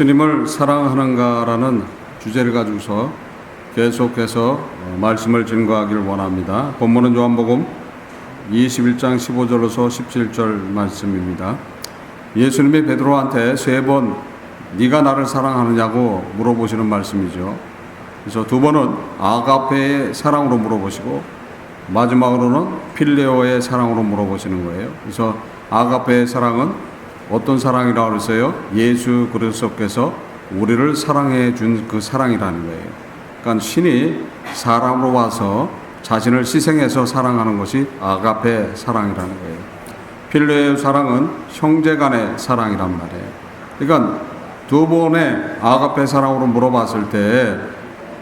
예수님을 사랑하는가라는 주제를 가지고서 계속해서 어, 말씀을 증거하기를 원합니다. 본문은 요한복음 21장 15절로서 17절 말씀입니다. 예수님이 베드로한테 세 번 네가 나를 사랑하느냐고 물어보시는 말씀이죠. 그래서 두 번은 아가페의 사랑으로 물어보시고 마지막으로는 필레오의 사랑으로 물어보시는 거예요. 그래서 아가페의 사랑은 어떤 사랑이라고 그랬어요? 예수 그리스도께서 우리를 사랑해 준 그 사랑이라는 거예요. 그러니까 신이 사람으로 와서 자신을 희생해서 사랑하는 것이 아가페 사랑이라는 거예요. 필레의 사랑은 형제 간의 사랑이란 말이에요. 그러니까 두 번의 아가페 사랑으로 물어봤을 때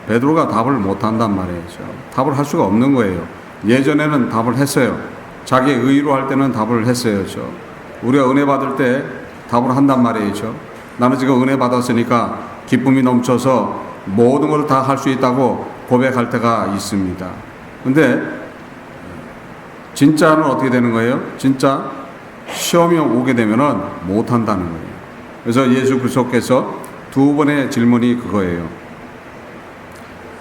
베드로가 답을 못 한단 말이죠. 답을 할 수가 없는 거예요. 예전에는 답을 했어요. 자기 의로 할 때는 답을 했어요. 저. 우리가 은혜 받을 때 답을 한단 말이죠. 나는 지금 은혜 받았으니까 기쁨이 넘쳐서 모든 걸 다 할 수 있다고 고백할 때가 있습니다. 근데 진짜는 어떻게 되는 거예요? 진짜 시험이 오게 되면은 못 한다는 거예요. 그래서 예수 그리스도께서 두 번의 질문이 그거예요.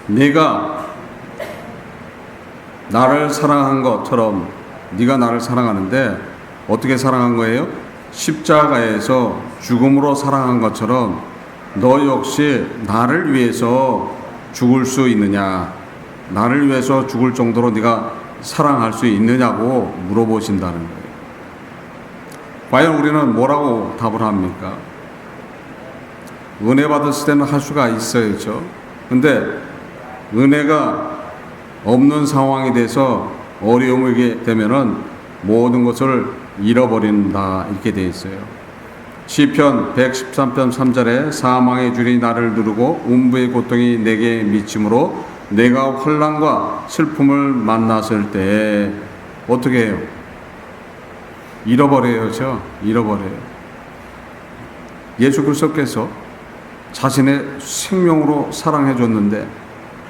네가 나를 사랑한 것처럼 네가 나를 사랑하는데 어떻게 사랑한 거예요? 십자가에서 죽음으로 사랑한 것처럼 너 역시 나를 위해서 죽을 수 있느냐? 나를 위해서 죽을 정도로 네가 사랑할 수 있느냐고 물어보신다는 거예요. 과연 우리는 뭐라고 답을 합니까? 은혜 받았을 때는 할 수가 있어야죠. 근데 은혜가 없는 상황이 돼서 어려움이 게 되면은 모든 것을 잃어버린다 이렇게 돼 있어요. 시편 113편 3절에 사망의 줄이 나를 누르고 음부의 고통이 내게 미침으로 내가 환란과 슬픔을 만났을 때 어떻게 해요? 잃어버려요, 저 잃어버려요. 예수 그리스도께서 자신의 생명으로 사랑해 줬는데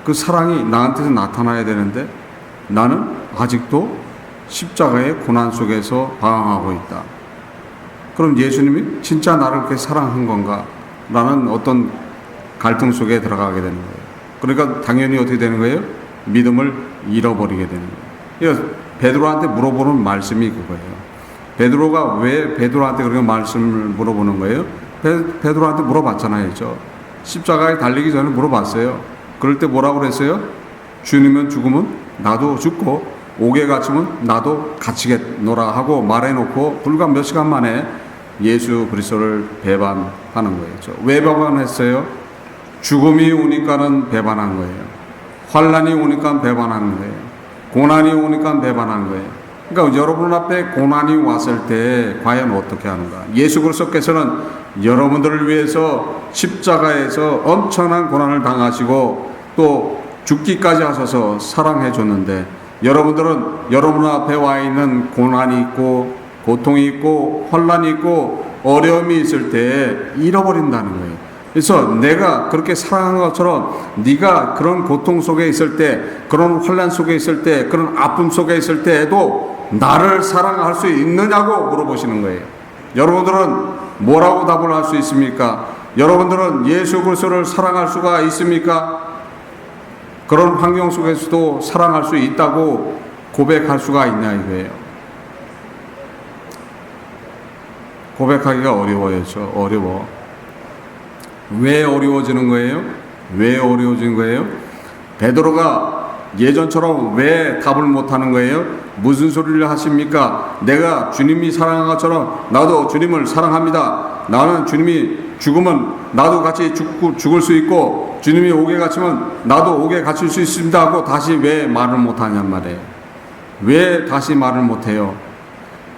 그 사랑이 나한테서 나타나야 되는데 나는 아직도 십자가의 고난 속에서 방황하고 있다. 그럼 예수님이 진짜 나를 그렇게 사랑한 건가? 라는 어떤 갈등 속에 들어가게 되는 거예요. 그러니까 당연히 어떻게 되는 거예요? 믿음을 잃어버리게 되는 거예요. 베드로한테 물어보는 말씀이 그거예요. 베드로가 왜 베드로한테 그렇게 말씀을 물어보는 거예요? 베, 베드로한테 물어봤잖아요. 저 십자가에 달리기 전에 물어봤어요. 그럴 때 뭐라고 그랬어요? 주님은 죽으면 나도 죽고 옥에 갇히면 나도 갇히겠노라 하고 말해놓고 불과 몇 시간 만에 예수 그리스도를 배반하는 거예요. 왜 배반했어요? 죽음이 오니까는 배반한 거예요. 환란이 오니까 배반하는 거예요. 고난이 오니까 배반한 거예요. 그러니까 여러분 앞에 고난이 왔을 때 과연 어떻게 하는가? 예수 그리스도께서는 여러분들을 위해서 십자가에서 엄청난 고난을 당하시고 또 죽기까지 하셔서 사랑해 줬는데 여러분들은 여러분 앞에 와 있는 고난이 있고 고통이 있고 환란이 있고 어려움이 있을 때 잃어버린다는 거예요. 그래서 내가 그렇게 사랑한 것처럼 네가 그런 고통 속에 있을 때, 그런 환란 속에 있을 때, 그런 아픔 속에 있을 때에도 나를 사랑할 수 있느냐고 물어보시는 거예요. 여러분들은 뭐라고 답을 할 수 있습니까? 여러분들은 예수 그리스도를 사랑할 수가 있습니까? 그런 환경 속에서도 사랑할 수 있다고 고백할 수가 있냐 이거예요. 고백하기가 어려워요. 저 어려워. 왜 어려워지는 거예요? 왜 어려워진 거예요? 베드로가 예전처럼 왜 답을 못 하는 거예요? 무슨 소리를 하십니까? 내가 주님이 사랑한 것처럼 나도 주님을 사랑합니다. 나는 주님이 죽으면 나도 같이 죽고 죽을 수 있고 주님이 옥에 갇히면 나도 옥에 갇힐 수 있습니다 하고 다시 왜 말을 못 하냔 말이에요. 왜 다시 말을 못 해요?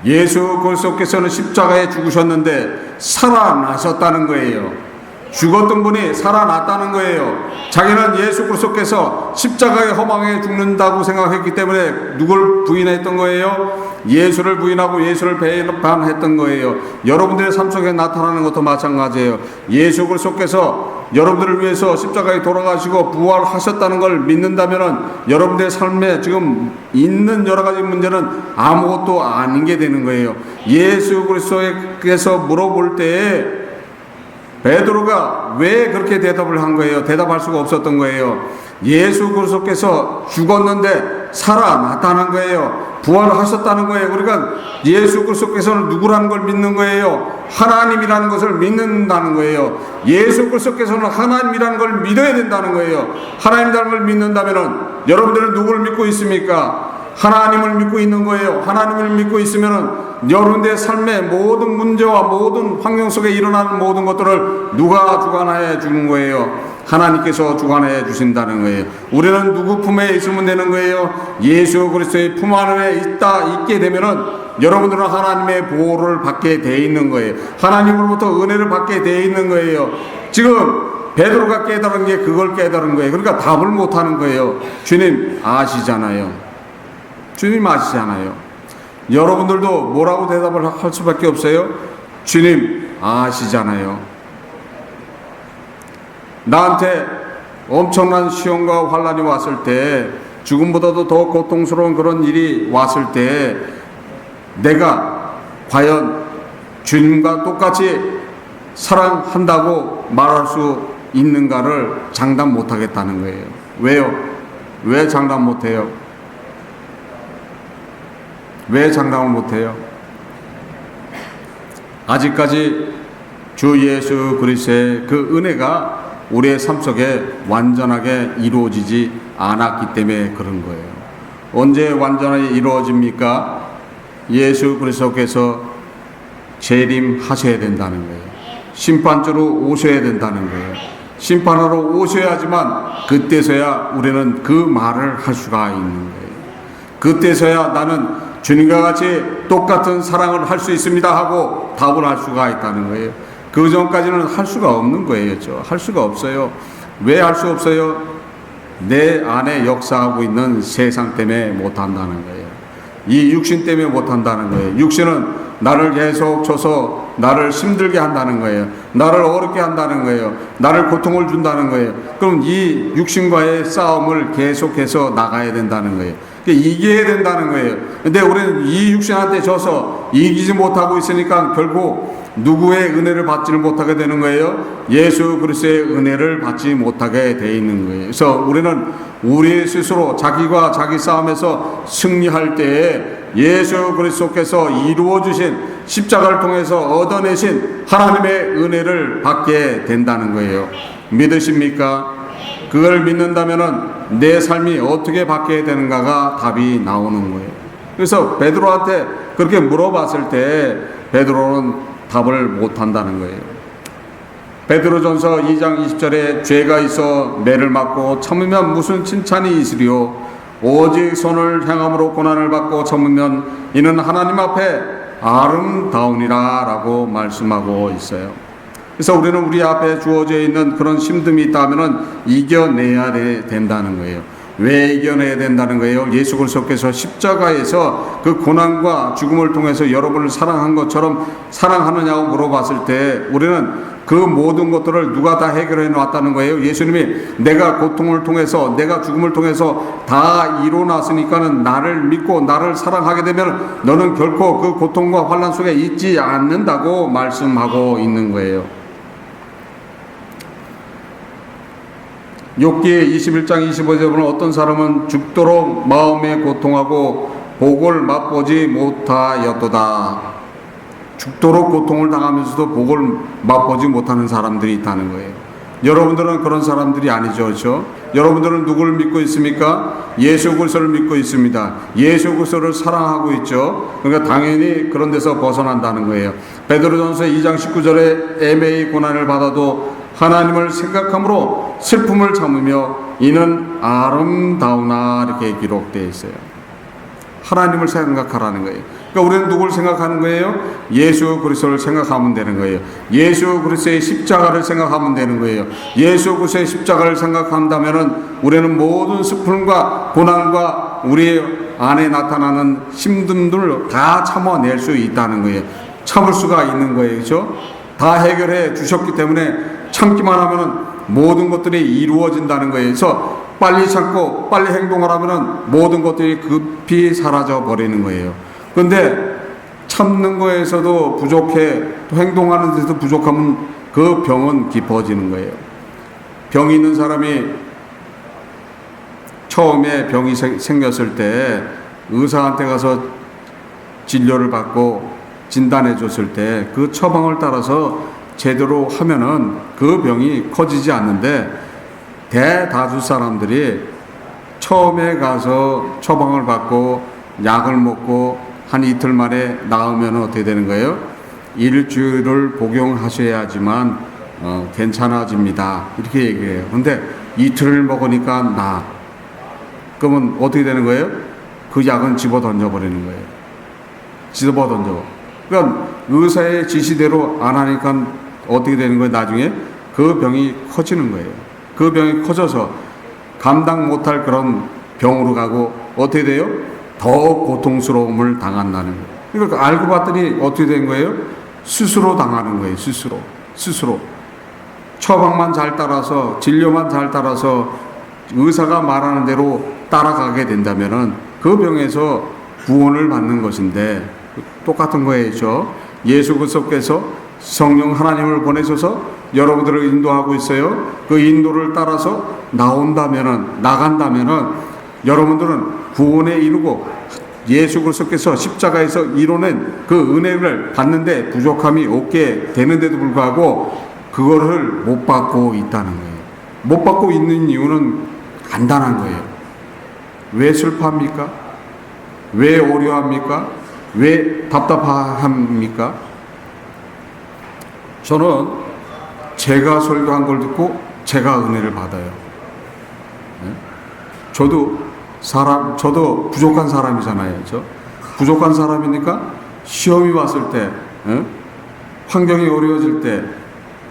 예수 그리스도께서는 십자가에 죽으셨는데 살아나셨다는 거예요. 죽었던 분이 살아났다는 거예요. 자기는 예수 그리스도께서 십자가의 허망에 죽는다고 생각했기 때문에 누굴 부인했던 거예요? 예수를 부인하고 예수를 배반했던 거예요. 여러분들의 삶 속에 나타나는 것도 마찬가지예요. 예수 그리스도께서 여러분들을 위해서 십자가에 돌아가시고 부활하셨다는 걸 믿는다면 여러분들의 삶에 지금 있는 여러 가지 문제는 아무것도 아닌 게 되는 거예요. 예수 그리스도께서 물어볼 때에 베드로가 왜 그렇게 대답을 한 거예요? 대답할 수가 없었던 거예요. 예수 그리스도께서 죽었는데 살아 나타난 거예요. 부활하셨다는 거예요. 그러니까 예수 그리스도께서는 누구라는 걸 믿는 거예요. 하나님이라는 것을 믿는다는 거예요. 예수 그리스도께서는 하나님이라는 걸 믿어야 된다는 거예요. 하나님이라는 걸 믿는다면은 여러분들은 누구를 믿고 있습니까? 하나님을 믿고 있는 거예요. 하나님을 믿고 있으면은 여러분들의 삶의 모든 문제와 모든 환경 속에 일어나는 모든 것들을 누가 주관해 주는 거예요. 하나님께서 주관해 주신다는 거예요. 우리는 누구 품에 있으면 되는 거예요. 예수 그리스도의 품 안에 있다 있게 되면은 여러분들은 하나님의 보호를 받게 돼 있는 거예요. 하나님으로부터 은혜를 받게 돼 있는 거예요. 지금 베드로가 깨달은 게 그걸 깨달은 거예요. 그러니까 답을 못 하는 거예요. 주님 아시잖아요. 주님 아시잖아요. 여러분들도 뭐라고 대답을 할 수밖에 없어요? 주님 아시잖아요. 나한테 엄청난 시험과 환란이 왔을 때 죽음보다도 더 고통스러운 그런 일이 왔을 때 내가 과연 주님과 똑같이 사랑한다고 말할 수 있는가를 장담 못 하겠다는 거예요. 왜요? 왜 장담 못 해요? 왜 장담을 못해요? 아직까지 주 예수 그리스도의 그 은혜가 우리의 삶 속에 완전하게 이루어지지 않았기 때문에 그런 거예요. 언제 완전하게 이루어집니까? 예수 그리스도께서 재림하셔야 된다는 거예요. 심판주로 오셔야 된다는 거예요. 심판하러 오셔야지만 그때서야 우리는 그 말을 할 수가 있는 거예요. 그때서야 나는 주님과 같이 똑같은 사랑을 할 수 있습니다 하고 답을 할 수가 있다는 거예요. 그 전까지는 할 수가 없는 거예요. 할 수가 없어요. 왜 할 수 없어요? 내 안에 역사하고 있는 세상 때문에 못 한다는 거예요. 이 육신 때문에 못 한다는 거예요. 육신은 나를 계속 쳐서 나를 힘들게 한다는 거예요. 나를 어렵게 한다는 거예요. 나를 고통을 준다는 거예요. 그럼 이 육신과의 싸움을 계속해서 나가야 된다는 거예요. 그러니까 이겨야 된다는 거예요. 근데 우리는 이 육신한테 져서 이기지 못하고 있으니까 결국 누구의 은혜를 받지를 못하게 되는 거예요. 예수 그리스도의 은혜를 받지 못하게 돼 있는 거예요. 그래서 우리는 우리 스스로 자기와 자기 싸움에서 승리할 때에 예수 그리스도께서 이루어 주신 십자가를 통해서 얻어내신 하나님의 은혜를 받게 된다는 거예요. 믿으십니까? 그걸 믿는다면은 내 삶이 어떻게 바뀌어야 되는가가 답이 나오는 거예요. 그래서 베드로한테 그렇게 물어봤을 때 베드로는 답을 못 한다는 거예요. 베드로전서 2장 20절에 죄가 있어 매를 맞고 참으면 무슨 칭찬이 있으리요 오직 손을 향함으로 고난을 받고 참으면 이는 하나님 앞에 아름다우니라라고 말씀하고 있어요. 그래서 우리는 우리 앞에 주어져 있는 그런 힘듦이 있다면은 이겨내야 된다는 거예요. 왜 이겨내야 된다는 거예요? 예수 그리스도께서 십자가에서 그 고난과 죽음을 통해서 여러분을 사랑한 것처럼 사랑하느냐고 물어봤을 때 우리는 그 모든 것들을 누가 다 해결해 놨다는 거예요. 예수님이 내가 고통을 통해서 내가 죽음을 통해서 다 이뤄놨으니까는 나를 믿고 나를 사랑하게 되면 너는 결코 그 고통과 환란 속에 있지 않는다고 말씀하고 있는 거예요. 욥기 21장 25절에 보면 어떤 사람은 죽도록 마음에 고통하고 복을 맛보지 못하였도다. 죽도록 고통을 당하면서도 복을 맛보지 못하는 사람들이 있다는 거예요. 여러분들은 그런 사람들이 아니죠, 그렇죠? 여러분들은 누구를 믿고 있습니까? 예수 그리스도를 믿고 있습니다. 예수 그리스도를 사랑하고 있죠. 그러니까 당연히 그런 데서 벗어난다는 거예요. 베드로전서 2장 19절에 애매히 고난을 받아도 하나님을 생각함으로 슬픔을 참으며 이는 아름다우나 이렇게 기록되어 있어요. 하나님을 생각하라는 거예요. 그러니까 우리는 누구를 생각하는 거예요? 예수 그리스도를 생각하면 되는 거예요. 예수 그리스도의 십자가를 생각하면 되는 거예요. 예수 그리스도의 십자가를 생각한다면은 우리는 모든 슬픔과 고난과 우리 안에 나타나는 힘듦들을 다 참아낼 수 있다는 거예요. 참을 수가 있는 거예요. 그렇죠? 다 해결해 주셨기 때문에 참기만 하면은 모든 것들이 이루어진다는. 그래서 빨리 참고 빨리 행동하라면은 모든 것들이 급히 사라져 버리는 거예요. 근데 참는 거에서도 부족해, 또 행동하는 데서 부족하면 그 병은 깊어지는 거예요. 병이 있는 사람이 처음에 병이 생- 생겼을 때 의사한테 가서 진료를 받고 진단해 줬을 때 그 처방을 따라서 제대로 하면은 그 병이 커지지 않는데 대다수 사람들이 처음에 가서 처방을 받고 약을 먹고 한 이틀 만에 나으면 어떻게 되는 거예요? 일주일을 복용하셔야지만 어, 괜찮아집니다. 이렇게 얘기해요. 근데 이틀을 먹으니까 나. 그러면 어떻게 되는 거예요? 그 약은 집어 던져버리는 거예요. 집어 던져. 그러니까 의사의 지시대로 안 하니까 어떻게 되는 거예요? 나중에 그 병이 커지는 거예요. 그 병이 커져서 감당 못할 그런 병으로 가고 어떻게 돼요? 더 고통스러움을 당한다는 거예요. 그러니까 알고 봤더니 어떻게 된 거예요? 스스로 당하는 거예요. 스스로. 스스로. 처방만 잘 따라서 진료만 잘 따라서 의사가 말하는 대로 따라가게 된다면은 그 병에서 구원을 받는 것인데 똑같은 거예요. 예수 그리스도께서 성령 하나님을 보내셔서 여러분들을 인도하고 있어요. 그 인도를 따라서 나온다면은 나간다면은 여러분들은 구원에 이르고 예수 그리스도께서 십자가에서 이뤄낸 그 은혜를 받는데 부족함이 없게 되는데도 불구하고 그거를 못 받고 있다는 거예요. 못 받고 있는 이유는 간단한 거예요. 왜 슬퍼합니까? 왜 어려합니까? 왜 답답합니까? 저는 제가 설교한 걸 듣고 제가 은혜를 받아요. 네? 저도 사람, 저도 부족한 사람이잖아요. 저 부족한 사람이니까 시험이 왔을 때, 예? 환경이 어려워질 때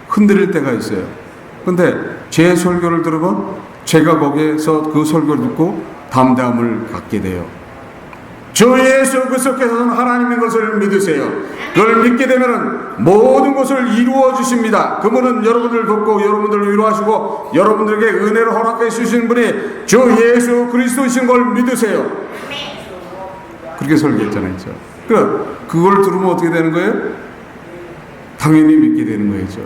흔들릴 때가 있어요. 근데 제 설교를 들으면 제가 거기에서 그 설교를 듣고 담담을 갖게 돼요. 주 예수 그리스도께서는 하나님인 것을 믿으세요. 그걸 믿게 되면 모든 것을 이루어 주십니다. 그분은 여러분들을 돕고 여러분들을 위로하시고 여러분들에게 은혜를 허락해 주시는 분이 주 예수 그리스도이신 걸 믿으세요. 그렇게 설교했잖아요. 저. 그 그걸 들으면 어떻게 되는 거예요? 당연히 믿게 되는 거죠.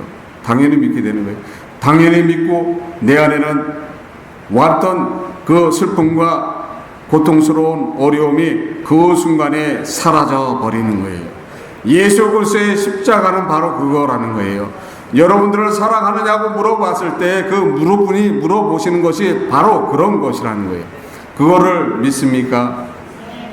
당연히 믿게 되는 거예요. 당연히 믿고 내 안에는 왔던 그 슬픔과 고통스러운 어려움이 그 순간에 사라져 버리는 거예요. 예수 그리스도의 십자가는 바로 그거라는 거예요. 여러분들을 사랑하느냐고 물어봤을 때 그 물어보니 물어보시는 것이 바로 그런 것이라는 거예요. 그거를 믿습니까?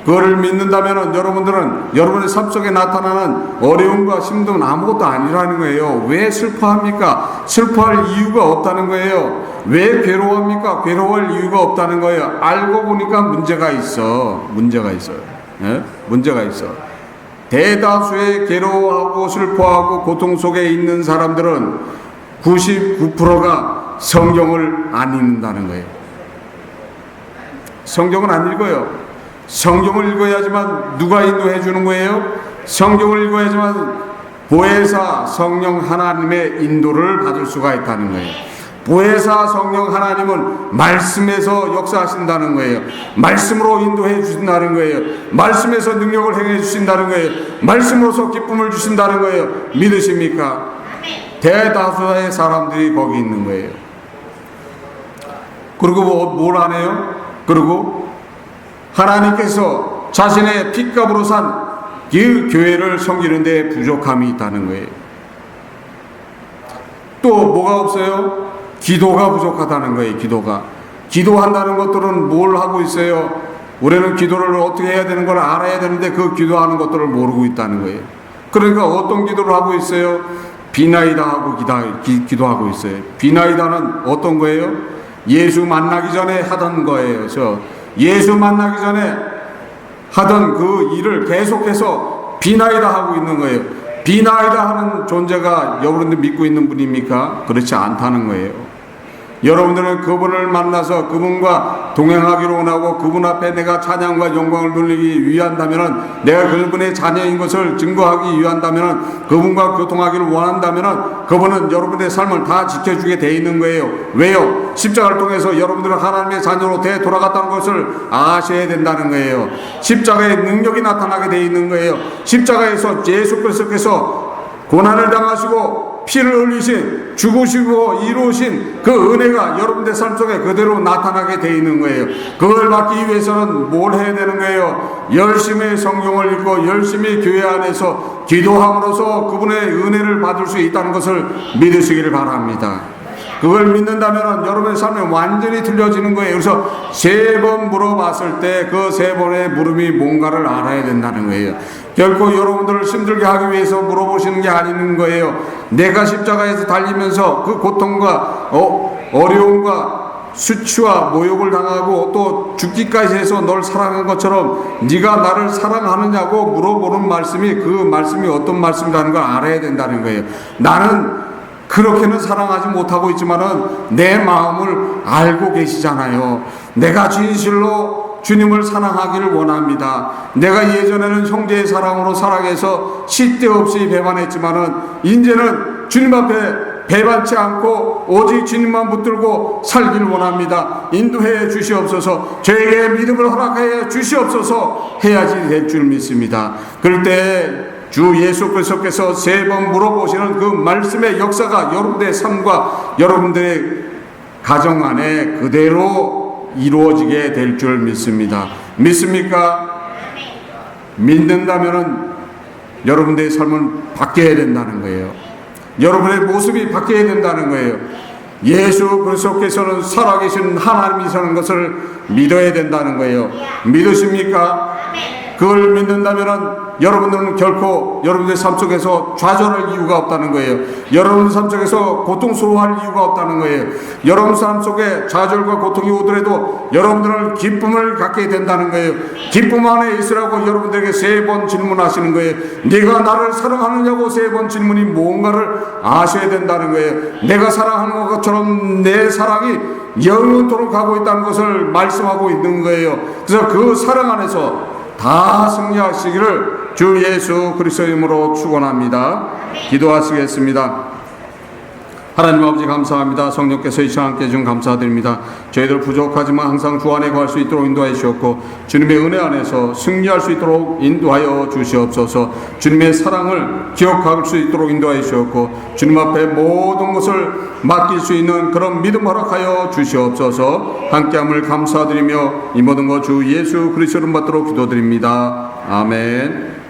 그거를 믿는다면 여러분들은 여러분의 삶 속에 나타나는 어려움과 힘듦은 아무것도 아니라는 거예요. 왜 슬퍼합니까? 슬퍼할 이유가 없다는 거예요. 왜 괴로워합니까? 괴로워할 이유가 없다는 거예요. 알고 보니까 문제가 있어. 문제가 있어요. 예? 문제가 있어. 대다수의 괴로워하고 슬퍼하고 고통 속에 있는 사람들은 99%가 성경을 안 읽는다는 거예요. 성경은 안 읽어요. 성경을 읽어야지만 누가 인도해 주는 거예요? 성경을 읽어야지만 보혜사 성령 하나님의 인도를 받을 수가 있다는 거예요. 보혜사 성령 하나님은 말씀에서 역사하신다는 거예요. 말씀으로 인도해 주신다는 거예요. 말씀에서 능력을 행해 주신다는 거예요. 말씀으로서 기쁨을 주신다는 거예요. 믿으십니까? 대다수의 사람들이 거기 있는 거예요. 그리고 뭐, 뭘안 해요? 그리고 하나님께서 자신의 핏값으로 산그 교회를 섬기는 데 부족함이 있다는 거예요. 또 뭐가 없어요? 기도가 부족하다는 거예요. 기도가. 기도한다는 것들은 뭘 하고 있어요? 우리는 기도를 어떻게 해야 되는 걸 알아야 되는데 그 기도하는 것들을 모르고 있다는 거예요. 그러니까 어떤 기도를 하고 있어요? 비나이다 하고 기, 기도하고 있어요. 비나이다는 어떤 거예요? 예수 만나기 전에 하던 거예요. 저 예수 만나기 전에 하던 그 일을 계속해서 비나이다 하고 있는 거예요. 비나이다 하는 존재가 여러분들 믿고 있는 분입니까? 그렇지 않다는 거예요. 여러분들은 그분을 만나서 그분과 동행하기로 원하고 그분 앞에 내가 찬양과 영광을 돌리기 위한다면 내가 그분의 자녀인 것을 증거하기 위한다면 그분과 교통하기를 원한다면 그분은 여러분의 삶을 다 지켜주게 돼 있는 거예요. 왜요? 십자가를 통해서 여러분들은 하나님의 자녀로 돼 돌아갔다는 것을 아셔야 된다는 거예요. 십자가의 능력이 나타나게 돼 있는 거예요. 십자가에서 예수 그리스도께서 고난을 당하시고 피를 흘리신 죽으시고 이루신 그 은혜가 여러분들 삶 속에 그대로 나타나게 돼 있는 거예요. 그걸 받기 위해서는 뭘 해야 되는 거예요? 열심히 성경을 읽고 열심히 교회 안에서 기도함으로써 그분의 은혜를 받을 수 있다는 것을 믿으시기를 바랍니다. 그걸 믿는다면 여러분의 삶이 완전히 틀려지는 거예요. 그래서 세 번 물어봤을 때 그 세 번의 물음이 뭔가를 알아야 된다는 거예요. 결코 여러분들을 힘들게 하기 위해서 물어보시는 게 아닌 거예요. 내가 십자가에서 달리면서 그 고통과 어, 어려움과 수치와 모욕을 당하고 또 죽기까지 해서 널 사랑한 것처럼 네가 나를 사랑하느냐고 물어보는 말씀이 그 말씀이 어떤 말씀이라는 걸 알아야 된다는 거예요. 나는 그렇게는 사랑하지 못하고 있지만은 내 마음을 알고 계시잖아요. 내가 진실로 주님을 사랑하기를 원합니다. 내가 예전에는 형제의 사랑으로 살아가서 시대 없이 배반했지만은 이제는 주님 앞에 배반치 않고 오직 주님만 붙들고 살기를 원합니다. 인도해 주시옵소서. 저에게 믿음을 허락하여 주시옵소서. 해야지 될 줄 믿습니다. 그럴 때주 예수 그리스도께서 세 번 물어보시는 그 말씀의 역사가 여러분들의 삶과 여러분들의 가정 안에 그대로 이루어지게 될 줄 믿습니다. 믿습니까? 믿는다면은 여러분들의 삶은 바뀌어야 된다는 거예요. 여러분의 모습이 바뀌어야 된다는 거예요. 예수 그리스도께서는 살아계신 하나님이라는 것을 믿어야 된다는 거예요. 믿으십니까? 그걸 믿는다면은 여러분들은 결코 여러분의 삶 속에서 좌절할 이유가 없다는 거예요. 여러분 삶 속에서 고통스러워할 이유가 없다는 거예요. 여러분 삶 속에 좌절과 고통이 오더라도 여러분들은 기쁨을 갖게 된다는 거예요. 기쁨 안에 있으라고 여러분들에게 세 번 질문하시는 거예요. 네가 나를 사랑하느냐고 세 번 질문이 뭔가를 아셔야 된다는 거예요. 내가 사랑하는 것처럼 내 사랑이 영원토록 가고 있다는 것을 말씀하고 있는 거예요. 그래서 그 사랑 안에서 다 승리하시기를 주 예수 그리스도 이름으로 축원합니다. 기도하시겠습니다. 하나님 아버지 감사합니다. 성령께서 이 시간 함께 해준 감사드립니다. 저희들 부족하지만 항상 주 안에 구할 수 있도록 인도하여 주셨고 주님의 은혜 안에서 승리할 수 있도록 인도하여 주시옵소서 주님의 사랑을 기억할 수 있도록 인도하여 주셨고 주님 앞에 모든 것을 맡길 수 있는 그런 믿음 허락하여 주시옵소서 함께함을 감사드리며 이 모든 것 주 예수 그리스도를 받도록 기도드립니다. 아멘